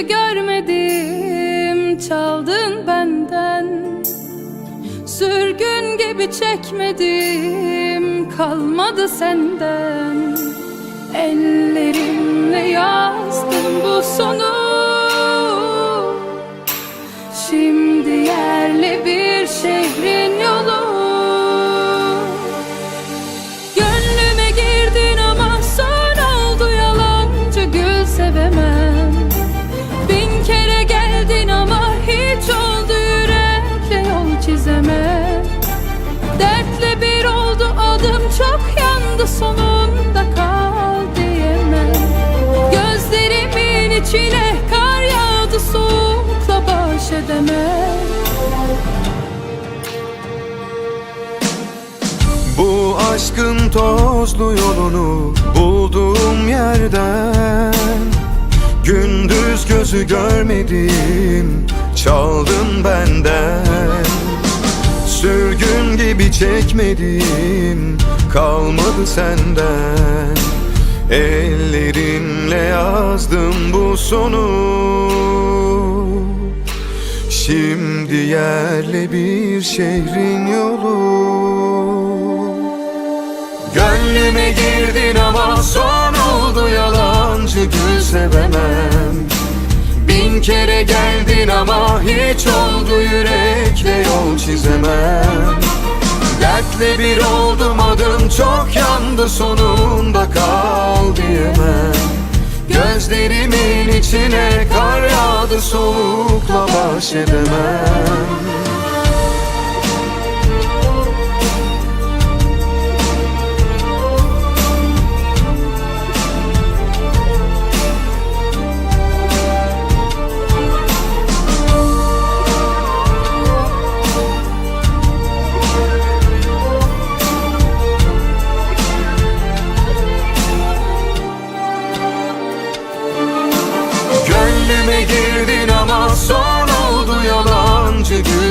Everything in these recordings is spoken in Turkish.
görmedim Çaldın benden. Sürgün gibi çekmedim Kalmadı senden. Ellerimle yazdım bu sonu. Şimdi yerli bir şehrin Dertle bir oldu adım çok yandı sonunda kal diyemem. Gözlerimin içine kar yağdı soğukla baş edemem. Bu aşkın tozlu yolunu bulduğum yerden Gündüz gözü görmedim çaldın benden gibi çekmedim kalmadı senden. Ellerimle yazdım bu sonu. Şimdi yerle bir şehrin yolu. Gönlüme girdin ama son oldu yalancı gül sevemem. Bin kere geldin ama hiç oldu yürekle yol çizemem Dertle bir oldum adım çok yandı sonunda kal Gözlerimin içine kar yağdı soğukla baş edemem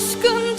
aşkın